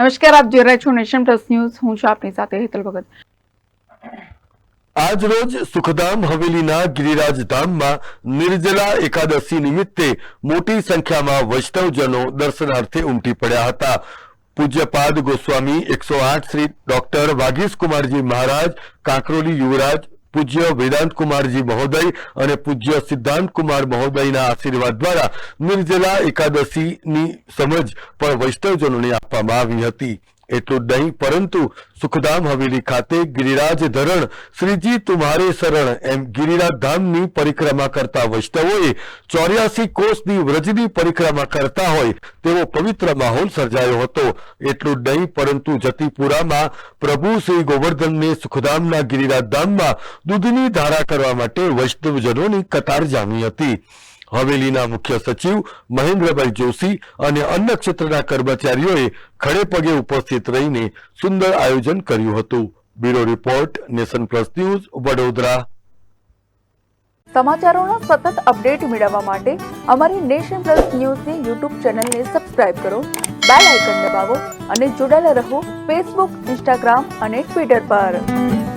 નમસ્કાર, આપ જોઈ રહ્યા છો નેશન પ્લસ ન્યૂઝ. હું છું આપની સાથે હેતલ ભગત. આજ રોજ સુખધામ હવેલીના ગિરિરાજ ધામમાં નિર્જલા એકાદશી નિમિત્તે મોટી સંખ્યામાં વૈષ્ણવજનો દર્શનાર્થે ઉમટી પડ્યા હતા. પૂજ્યપાદ ગોસ્વામી એકસો આઠ શ્રી ડોક્ટર વાગીશ કુમારજી મહારાજ, કાંકરોલી યુવરાજ પૂજ્ય વેદાંત કુમારજી મહોદય અને પૂજ્ય સિદ્ધાંત કુમાર મહોદયના આશીર્વાદ દ્વારા નિર્જલા એકાદશીની સમજ પણ વૈષ્ણવજનોને આપવામાં આવી હતી. એટલું જ નહીં, પરંતુ સુખધામ હવેલી ખાતે ગિરિરાજ ધરણ, શ્રીજી તુમારે શરણ, એમ ગિરિરાજ ધામની પરિક્રમા કરતા વૈષ્ણવોએ ચોર્યાસી કોષની વ્રજની પરિક્રમા કરતા હોય તેવો પવિત્ર માહોલ સર્જાયો હતો. એટલું જ નહીં, પરંતુ જતીપુરામાં પ્રભુ શ્રી ગોવર્ધનને સુખધામના ગિરિરાજ ધામમાં દૂધની ધારા કરવા માટે વૈષ્ણવજનોની કતાર જામી હતી. હવેલીના મુખ્ય સચિવ મહેન્દ્રભાઈ જોશી અને અન્ય ક્ષેત્રના કર્મચારીઓએ ખડે પગે ઉપસ્થિત રહીને સુંદર આયોજન કર્યું હતું. Bureau report, nation plus news, Vadodara. સમાચારોના સતત અપડેટ મેળવવા માટે અમારી નેશન પ્લસ ન્યૂઝની યુટ્યુબ ચેનલને સબસ્ક્રાઇબ કરો, બેલ આઇકન દબાવો અને જોડાયેલા રહો ફેસબુક, ઇન્સ્ટાગ્રામ અને ટ્વિટર પર.